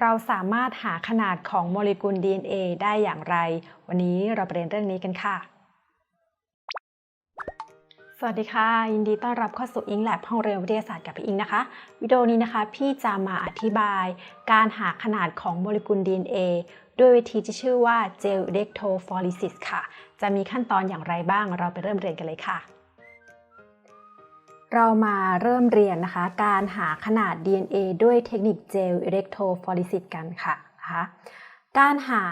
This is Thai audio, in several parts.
เราสามารถหาขนาดของโมเลกุล DNA ได้อย่างไร วันนี้เราไปเรียนเรื่องนี้กันค่ะ สวัสดีค่ะ ยินดีต้อนรับเข้าสู่อิงแลบห้องเรียนวิทยาศาสตร์กับพี่อิงนะคะ วิดีโอนี้นะคะ พี่จะมาอธิบาย การหาขนาดของโมเลกุล DNA ด้วยวิธีที่ชื่อว่า gel electrophoresis ค่ะ จะมีขั้นตอนอย่างไรบ้าง เราไปเริ่มเรียนกันเลยค่ะ เรามาเริ่มเรียนนะคะ การหาขนาด DNA ด้วยเทคนิค gel electrophoresis กันค่ะนะคะการหา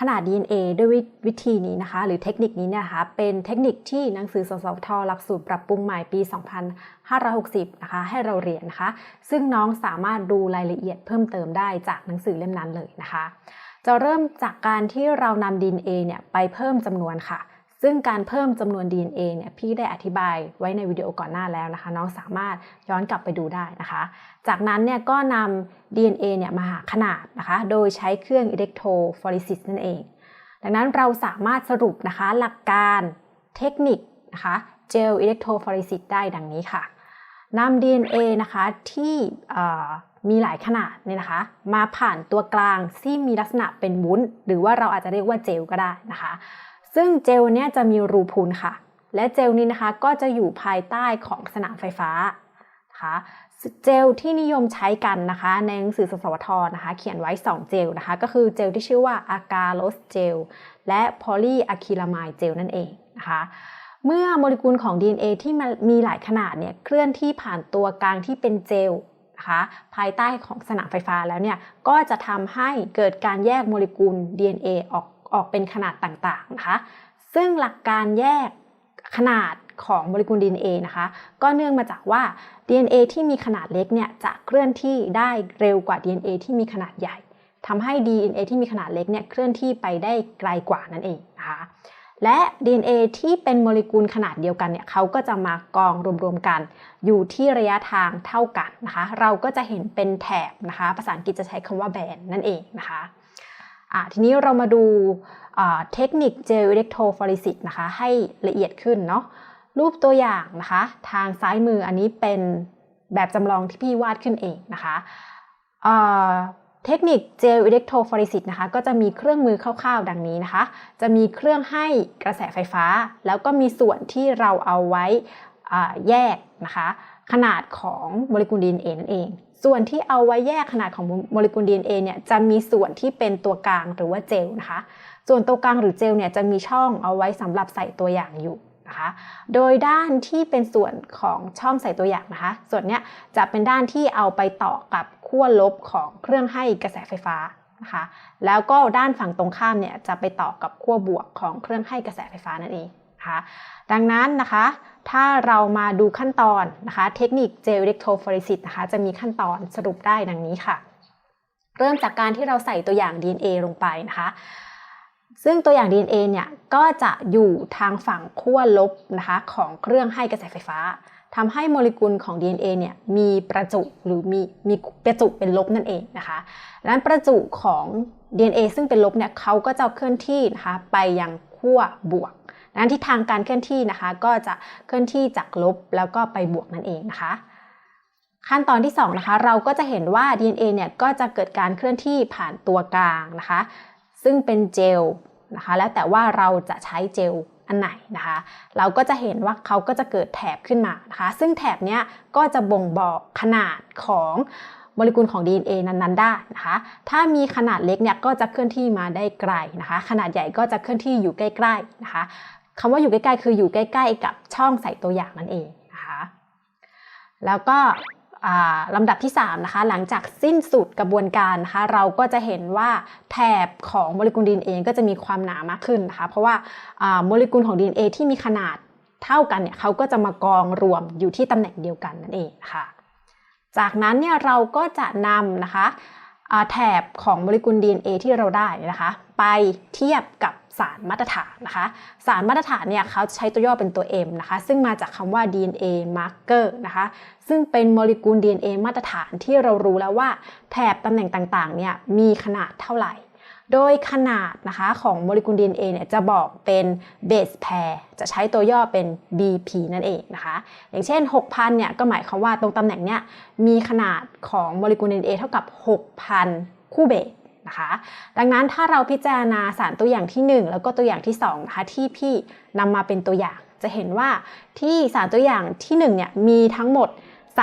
ขนาด DNA ด้วยวิธีนี้นะคะ หรือเทคนิคนี้เนี่ยนะคะเป็นเทคนิคที่หนังสือสสทหลักสูตรปรับปรุงใหม่ปี 2560 นะคะ ให้เราเรียนนะคะ ซึ่งน้องสามารถดูรายละเอียดเพิ่มเติมได้จากหนังสือเล่มนั้นเลยนะคะ จะเริ่มจากการที่เรานำ DNA เนี่ยไปเพิ่มจำนวนค่ะ ซึ่งการเพิ่มจำนวน DNA เนี่ยพี่ได้อธิบายไว้ในวิดีโอก่อนหน้าแล้วนะคะ น้องสามารถย้อนกลับไปดูได้นะคะ จากนั้นเนี่ยก็นำ DNA เนี่ยมาหาขนาดนะคะ โดยใช้เครื่อง electrophoresis นั่นเอง ดังนั้นเราสามารถสรุปนะคะหลักการเทคนิคนะคะ gel electrophoresis ได้ดังนี้ค่ะนำ DNA นะคะที่มีหลายขนาดเนี่ยนะคะ มาผ่านตัวกลางที่มีลักษณะเป็นวุ้น หรือว่าเราอาจจะเรียกว่าเจลก็ได้นะคะ ซึ่งเจลเนี่ยจะมีรูพุนค่ะ และเจลนี้นะคะก็จะอยู่ภายใต้ของสนามไฟฟ้านะคะเจลที่นิยมใช้กันนะคะในหนังสือสสวทนะคะเขียนไว้ 2 เจลนะคะก็คือเจลที่ชื่อว่าอากาโลสเจลและพอลีอะคิลามายเจลนั่นเองนะคะเมื่อโมเลกุลของ DNA ที่มีหลายขนาดเนี่ยเคลื่อนที่ผ่านตัวกลางที่เป็นเจลนะคะภายใต้ของสนามไฟฟ้าแล้วเนี่ยก็จะทำให้เกิดการแยกโมเลกุล DNA ออก ออกเป็นขนาดต่างๆนะคะ ซึ่งหลักการแยกขนาดของโมเลกุล DNA นะคะ ก็เนื่องมาจากว่า DNA ที่มีขนาดเล็กเนี่ยจะเคลื่อนที่ได้เร็วกว่า DNA ที่มีขนาดใหญ่ทำให้ DNA ที่มีขนาดเล็กเนี่ยเคลื่อนที่ไปได้ไกลกว่านั่นเองนะคะและ DNA ที่เป็นโมเลกุลขนาดเดียวกันเนี่ยเขาก็จะมากองรวมๆกัน อยู่ที่ระยะทางเท่ากันนะคะ เราก็จะเห็นเป็นแถบนะคะ ภาษาอังกฤษจะใช้คำว่าแบนนั่นเองนะคะะ ทีนี้เรามาดูเทคนิค gel electrophoresis นะคะให้ละเอียดขึ้นเนาะรูปตัวอย่างนะคะ ทางซ้ายมืออันนี้เป็นแบบจำลองที่พี่วาดขึ้นเองนะคะเทคนิค gel electrophoresis นะคะก็จะมีเครื่องมือคร่าวๆ ดังนี้นะคะ จะมีเครื่องให้กระแสไฟฟ้า แล้วก็มีส่วนที่เราเอาไว้แยกนะคะ ขนาดของโมเลกุล DNA นั่นเอง ส่วนที่เอาไว้แยกขนาดของโมเลกุล DNA เนี่ยจะมีส่วนที่เป็นตัวกลางหรือว่าเจลนะคะ ส่วนตัวกลางหรือเจลเนี่ยจะมีช่องเอาไว้สำหรับใส่ตัวอย่างอยู่นะคะ โดยด้านที่เป็นส่วนของช่องใส่ตัวอย่างนะคะ ส่วนเนี้ยจะเป็นด้านที่เอาไปต่อกับขั้วลบของเครื่องให้กระแสไฟฟ้านะคะแล้วก็ด้านฝั่งตรงข้ามเนี่ยจะไปต่อกับขั้วบวกของเครื่องให้กระแสไฟฟ้านั่นเอง นะคะ ดังนั้นนะคะ ถ้าเรามาดูขั้นตอนนะคะ เทคนิค gel electrophoresis นะคะ จะมีขั้นตอนสรุปได้ดังนี้ค่ะ เริ่มจากการที่เราใส่ตัวอย่าง DNA ลงไปนะคะ ซึ่งตัวอย่าง DNA เนี่ยก็จะอยู่ทางฝั่งขั้วลบนะคะของเครื่องให้กระแสไฟฟ้าทำให้โมเลกุลของ DNA เนี่ยมีประจุหรือมีมีประจุเป็นลบนั่นเองนะคะดังนั้นประจุของ DNA ซึ่งเป็นลบเนี่ยเขาก็จะเคลื่อนที่นะคะไปยังขั้วบวก นั้นทิศทางการเคลื่อนที่นะคะ ก็จะเคลื่อนที่จากลบแล้วก็ไปบวกนั่นเองนะคะ ขั้นตอนที่2นะคะเราก็จะเห็นว่า DNA เนี่ยก็จะเกิดการเคลื่อนที่ผ่านตัวกลางนะคะ ซึ่งเป็นเจลนะคะ แล้วแต่ว่าเราจะใช้เจลอันไหนนะคะ เราก็จะเห็นว่าเขาก็จะเกิดแถบขึ้นมานะคะ ซึ่งแถบเนี้ยก็จะบ่งบอกขนาดของโมเลกุลของ DNA นั้นๆ ได้นะคะ ถ้ามีขนาดเล็กเนี่ยก็จะเคลื่อนที่มาได้ไกลนะคะ ขนาดใหญ่ก็จะเคลื่อนที่อยู่ใกล้ๆนะคะ คำว่าอยู่ใกล้ๆ คืออยู่ใกล้ ๆ กับช่องใส่ตัวอย่างนั่นเองนะคะแล้วก็ลำดับที่3นะคะหลังจากสิ้นสุดกระบวนการนะคะเราก็จะเห็นว่าแถบของโมเลกุล DNA ก็จะมีความหนามากขึ้นนะคะเพราะว่าโมเลกุลของ DNA ที่มีขนาดเท่ากันเนี่ยเขาก็จะมากองรวมอยู่ที่ตำแหน่งเดียวกันนั่นเองค่ะจากนั้นเนี่ยเราก็จะนำนะคะแถบของโมเลกุล DNA ที่เราได้นะคะ ไปเทียบกับ สารมาตรฐานนะคะ สารมาตรฐานเนี่ยเขาใช้ตัวย่อเป็นตัว M นะคะ ซึ่งมาจากคำว่า DNA marker นะคะ ซึ่งเป็นโมเลกุล DNA มาตรฐานที่เรารู้แล้วว่า แถบตำแหน่งต่างๆเนี่ยมีขนาดเท่าไหร่ โดยขนาดนะคะของโมเลกุล DNA เนี่ยจะบอกเป็น base pair จะใช้ตัวย่อเป็น BP นั่นเองนะคะ อย่างเช่น 6,000เนี่ยก็หมายความว่าตรงตำแหน่งเนี่ยมีขนาดของโมเลกุล DNA เท่ากับ 6,000 คู่เบส นะคะ ดังนั้นถ้าเราพิจารณาสารตัวอย่างที่ 1 แล้วก็ตัวอย่างที่2นะคะที่พี่นำมาเป็นตัวอย่าง จะเห็นว่าที่สารตัวอย่างที่1เนี่ยมีทั้งหมด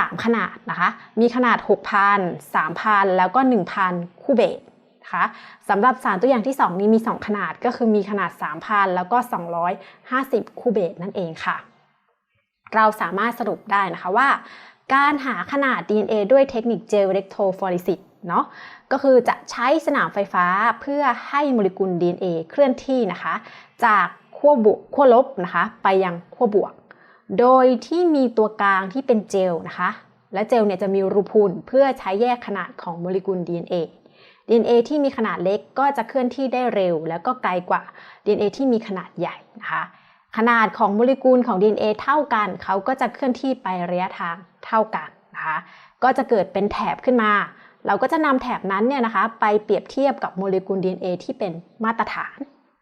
3 ขนาดนะคะ มีขนาด 6,000 3,000 แล้วก็ 1,000 คูเบสนะคะสำหรับสารตัวอย่างที่ 2 นี้มี 2 ขนาดก็คือมีขนาด 3,000 แล้วก็ 250 คูเบสนั่นเองค่ะ เราสามารถสรุปได้นะคะว่า การหาขนาด DNA ด้วยเทคนิคเจลเ e กโทฟอริซิส เนาะก็คือจะใช้สนามไฟฟ้าเพื่อให้โมเลกุล DNA เคลื่อนที่นะคะ จากขั้วบวกขั้วลบนะคะ ไปยังขั้วบวก โดยที่มีตัวกลางที่เป็นเจลนะคะ และเจลเนี่ยจะมีรูพุนเพื่อใช้แยกขนาดของโมเลกุล DNA DNA ที่มีขนาดเล็กก็จะเคลื่อนที่ได้เร็ว แล้วก็ไกลกว่า DNA ที่มีขนาดใหญ่นะคะขนาดของโมเลกุลของ DNA เท่ากัน เขาก็จะเคลื่อนที่ไประยะทางเท่ากันนะคะ ก็จะเกิดเป็นแถบขึ้นมา เราก็จะนำแถบนั้นเนี่ยนะคะไปเปรียบเทียบกับโมเลกุล DNA ที่เป็นมาตรฐาน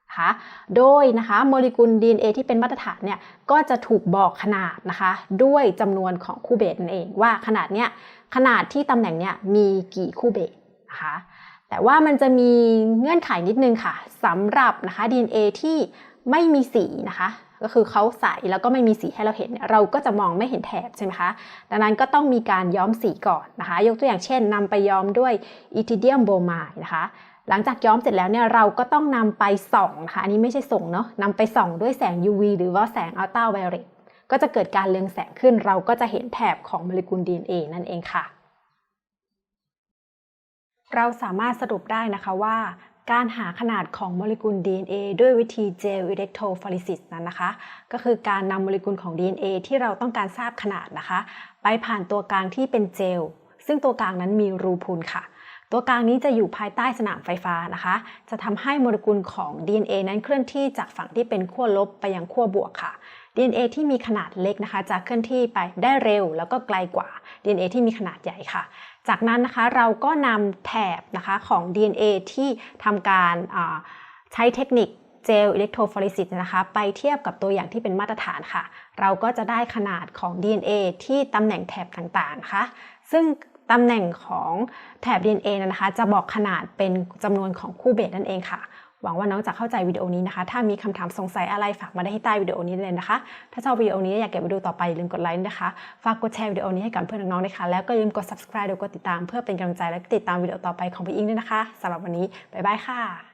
นะคะโดยนะคะโมเลกุล DNA ที่เป็นมาตรฐานเนี่ยก็จะถูกบอกขนาดนะคะด้วยจำนวนของคู่เบสนั่นเองว่าขนาดเนี้ยขนาดที่ตำแหน่งเนี้ยมีกี่คู่เบสนะคะแต่ว่ามันจะมีเงื่อนไขนิดนึงค่ะสำหรับนะคะ DNA ที่ไม่มีสีนะคะ ก็คือเขาใสแล้วก็ไม่มีสีให้เราเห็นเนี่ยเราก็จะมองไม่เห็นแถบใช่ไหมคะ ดังนั้นก็ต้องมีการย้อมสีก่อนนะคะ ยกตัวอย่างเช่นนำไปย้อมด้วยอีทิเดียมโบรไมด์นะคะหลังจากย้อมเสร็จแล้วเนี่ยเราก็ต้องนำไปส่องนะคะอันนี้ไม่ใช่ส่งเนาะนำไปส่องด้วยแสง UV หรือว่าแสงอัลตราไวโอเลตก็จะเกิดการเรืองแสงขึ้นเราก็จะเห็นแถบของโมเลกุล DNA นั่นเองค่ะ เราสามารถสรุปได้นะคะว่า การหาขนาดของโมเลกุล DNA ด้วยวิธีเจลอิเล็กโทรฟอริซิสนั้นนะคะ ก็คือการนำโมเลกุลของ DNA ที่เราต้องการทราบขนาดนะคะ ไปผ่านตัวกลางที่เป็นเจล ซึ่งตัวกลางนั้นมีรูพุนค่ะ ตัวกลางนี้จะอยู่ภายใต้สนามไฟฟ้านะคะ จะทำให้โมเลกุลของ DNA นั้นเคลื่อนที่จากฝั่งที่เป็นขั้วลบไปยังขั้วบวกค่ะ DNA ที่มีขนาดเล็กนะคะ จะเคลื่อนที่ไปได้เร็วแล้วก็ไกลกว่า DNA ที่มีขนาดใหญ่ค่ะ จากนั้นนะคะเราก็นำแถบนะคะของ DNA ที่ทำการใช้เทคนิคเจลอิเล็กโทรฟอริซิสนะคะไปเทียบกับตัวอย่างที่เป็นมาตรฐานค่ะ เราก็จะได้ขนาดของ DNA ที่ตำแหน่งแถบต่างๆนะคะซึ่งตำแหน่งของแถบ DNA นะคะ จะบอกขนาดเป็นจำนวนของคู่เบสนั่นเองค่ะ หวังว่าน้องจะเข้าใจวิดีโอนี้นะคะ ถ้ามีคำถามสงสัยอะไรฝากมาได้ที่ใต้วิดีโอนี้เลยนะคะ ถ้าชอบวิดีโอนี้อยากเก็บวิดีโอต่อไปอย่าลืมกดไลค์นะคะ ฝากกดแชร์วิดีโอนี้ให้กับเพื่อนน้องๆด้ค่ะแล้วก็อย่าลืมกด subscribe หรือกดติดตามเพื่อเป็นกำลังใจและติดตามวิดีโอต่อไปของพี่อิงด้วยนะคะสำหรับวันนี้บ๊ายบายค่ะ